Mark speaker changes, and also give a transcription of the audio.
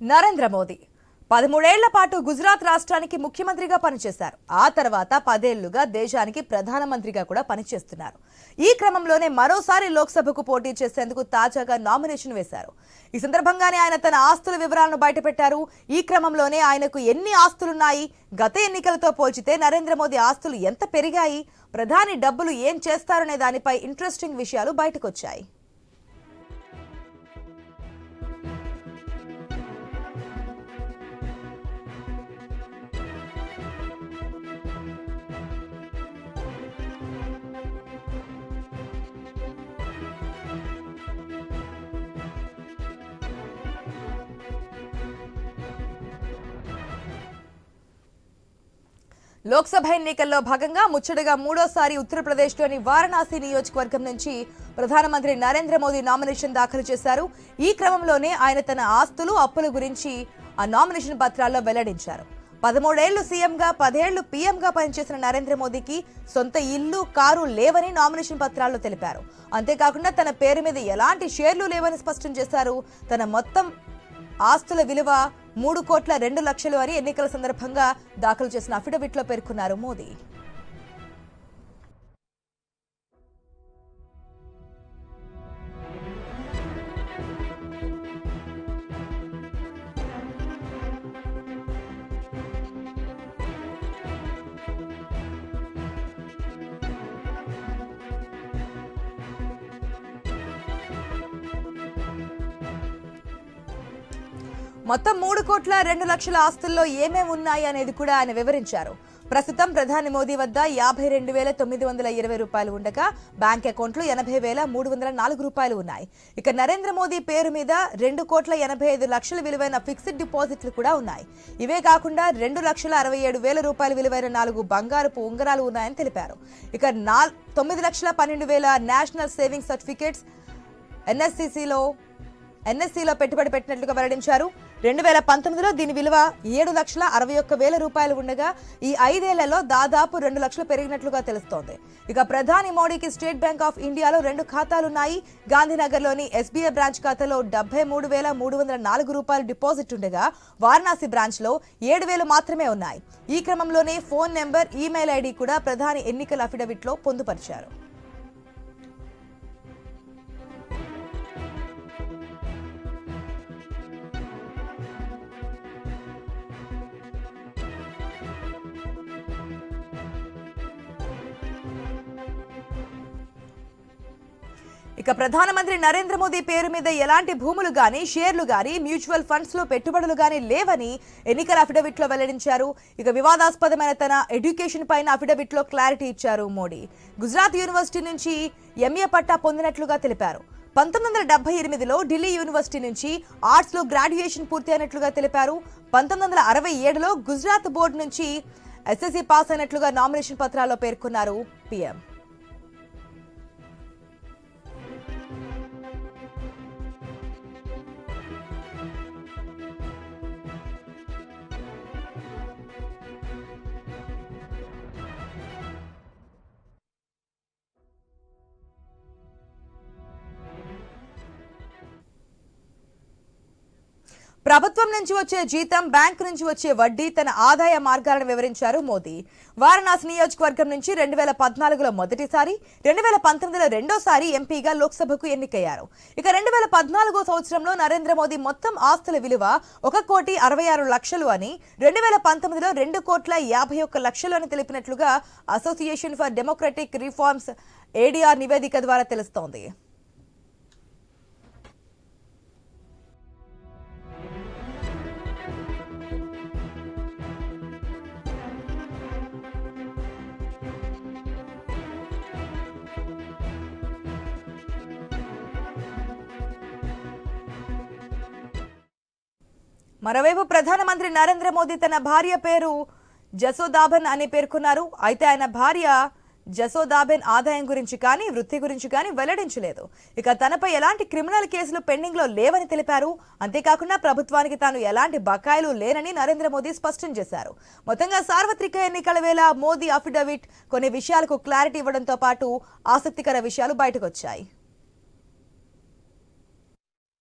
Speaker 1: నరేంద్ర మోదీ. పదమూడేళ్ళ పాటు గుజరాత్ రాష్ట్రానికి ముఖ్యమంత్రిగా పనిచేశారు. ఆ తర్వాత పదేళ్ళుగా దేశానికి ప్రధానమంత్రిగా కూడా పనిచేస్తున్నారు. ఈ క్రమంలోనే మరోసారి లోక్సభకు పోటీ చేసేందుకు తాజాగా నామినేషన్ వేశారు. ఈ సందర్భంగానే ఆయన తన ఆస్తుల వివరాలను బయటపెట్టారు. ఈ క్రమంలోనే ఆయనకు ఎన్ని ఆస్తులున్నాయి గత ఎన్నికలతో పోల్చితే నరేంద్ర మోదీ ఆస్తులు ఎంత పెరిగాయి ప్రధాని డబ్బులు ఏం చేస్తారనే దానిపై ఇంట్రెస్టింగ్ విషయాలు బయటకొచ్చాయి. లోక్సభ ఎన్నికల్లో భాగంగా ముచ్చటగా మూడోసారి ఉత్తరప్రదేశ్లోని వారణాసి నియోజకవర్గం నుంచి ప్రధానమంత్రి నరేంద్ర మోదీ నామినేషన్ దాఖలు చేశారు. ఈ క్రమంలోనే ఆయన తన ఆస్తులు అప్పుల గురించి ఆ నామినేషన్ పత్రాల్లో వెల్లడించారు. పదమూడేళ్ళు సీఎంగా పదేళ్ళు పీఎంగా పనిచేసిన నరేంద్ర మోదీకి సొంత ఇల్లు కారు లేవని నామినేషన్ పత్రాల్లో తెలిపారు. అంతేకాకుండా తన పేరు మీద ఎలాంటి షేర్లు లేవని స్పష్టం చేశారు. తన మొత్తం ఆస్తుల విలువ మూడు కోట్ల రెండు లక్షలు అని ఎన్నికల సందర్భంగా దాఖలు చేసిన అఫిడవిట్లో పేర్కొన్నారు మోదీ. మొత్తం మూడు కోట్ల రెండు లక్షల ఆస్తుల్లో ఏమేమి ఉన్నాయి అనేది కూడా ఆయన వివరించారు. ప్రస్తుతం ప్రధాని మోదీ వద్ద యాభై రెండు వేల తొమ్మిది వందల ఇరవై రూపాయలు ఉండగా బ్యాంక్ అకౌంట్లు ఎనభై వేల మూడు వందల నాలుగు రూపాయలు ఉన్నాయి. ఇక నరేంద్ర మోదీ పేరు మీద రెండు కోట్ల ఎనభై ఐదు లక్షల విలువైన ఫిక్స్డ్ డిపాజిట్లు కూడా ఉన్నాయి. ఇవే కాకుండా రెండు లక్షల అరవై ఏడు వేల రూపాయల విలువైన నాలుగు బంగారపు ఉంగరాలు ఉన్నాయని తెలిపారు. ఇక నా తొమ్మిది లక్షల పన్నెండు వేల నేషనల్ సేవింగ్ సర్టిఫికేట్స్ ఎన్ఎస్సిసిలో ఎన్ఎస్సిలో పెట్టుబడి పెట్టినట్లుగా వెల్లడించారు. రెండు వేల పంతొమ్మిదిలో దీని విలువ ఏడు లక్షల అరవై ఒక్క వేల రూపాయలు ఉండగా ఈ ఐదేళ్ళలో దాదాపు రెండు లక్షలు పెరిగినట్లుగా తెలుస్తోంది. ఇక ప్రధాని మోడీకి స్టేట్ బ్యాంక్ ఆఫ్ ఇండియాలో రెండు ఖాతాలున్నాయి. గాంధీనగర్లోని ఎస్బీఐ బ్రాంచ్ ఖాతాలో డెబ్బై మూడు వేల మూడు వందల నాలుగు రూపాయలు డిపాజిట్ ఉండగా వారణాసి బ్రాంచ్లో ఏడు వేలు మాత్రమే ఉన్నాయి. ఈ క్రమంలోనే ఫోన్ నెంబర్ ఈమెయిల్ ఐడి కూడా ప్రధాని ఎన్నికల అఫిడవిట్లో పొందుపరిచారు. ఇక ప్రధానమంత్రి నరేంద్ర మోదీ పేరు మీద ఎలాంటి భూములు గాని షేర్లు గాని మ్యూచువల్ ఫండ్స్లో పెట్టుబడులు గాని లేవని ఎన్నికల అఫిడవిట్లో వెల్లడించారు. ఇక వివాదాస్పదమైన తన ఎడ్యుకేషన్ పైన అఫిడవిట్లో క్లారిటీ ఇచ్చారు మోడీ. గుజరాత్ యూనివర్సిటీ నుంచి ఎంఏ పట్టా పొందినట్లుగా తెలిపారు. పంతొమ్మిది వందల డెబ్బై ఎనిమిదిలో ఢిల్లీ యూనివర్సిటీ నుంచి ఆర్ట్స్లో గ్రాడ్యుయేషన్ పూర్తి అయినట్లుగా తెలిపారు. పంతొమ్మిది వందల అరవై ఏడులో గుజరాత్ బోర్డు నుంచి ఎస్ఎస్సి పాస్ అయినట్లుగా నామినేషన్ పత్రాల్లో పేర్కొన్నారు పీఎం. ప్రభుత్వం నుంచి వచ్చే జీతం బ్యాంకు నుంచి వచ్చే వడ్డీ తన ఆదాయ మార్గాలను వివరించారు మోదీ. వారణాసి నియోజకవర్గం నుంచి రెండు వేల పద్నాలుగులో మొదటిసారి రెండు వేల పంతొమ్మిదిలో రెండోసారి ఎంపీగా లోక్సభకు ఎన్నికయ్యారు. ఇక రెండు వేల పద్నాలుగో సంవత్సరంలో నరేంద్ర మోదీ మొత్తం ఆస్తుల విలువ ఒక కోటి అరవై ఆరు లక్షలు అని రెండు వేల పంతొమ్మిదిలో రెండు కోట్ల యాభై ఒక్క లక్షలు అని తెలిపినట్లుగా association for democratic reforms ADR నివేదిక ద్వారా తెలుస్తోంది. మరోవైపు ప్రధానమంత్రి నరేంద్ర మోదీ తన భార్య పేరు జసోదాబన్ అని పేర్కొన్నారు. అయితే ఆయన భార్య జసోదాబెన్ ఆదాయం గురించి కానీ వృత్తి గురించి కానీ వెల్లడించలేదు. ఇక తనపై ఎలాంటి క్రిమినల్ కేసులు పెండింగ్లో లేవని తెలిపారు. అంతేకాకుండా ప్రభుత్వానికి తాను ఎలాంటి బకాయిలు లేనని నరేంద్ర మోదీ స్పష్టం చేశారు. మొత్తంగా సార్వత్రిక ఎన్నికల వేళ మోదీ అఫిడవిట్ కొన్ని విషయాలకు క్లారిటీ ఇవ్వడంతో పాటు ఆసక్తికర విషయాలు బయటకొచ్చాయి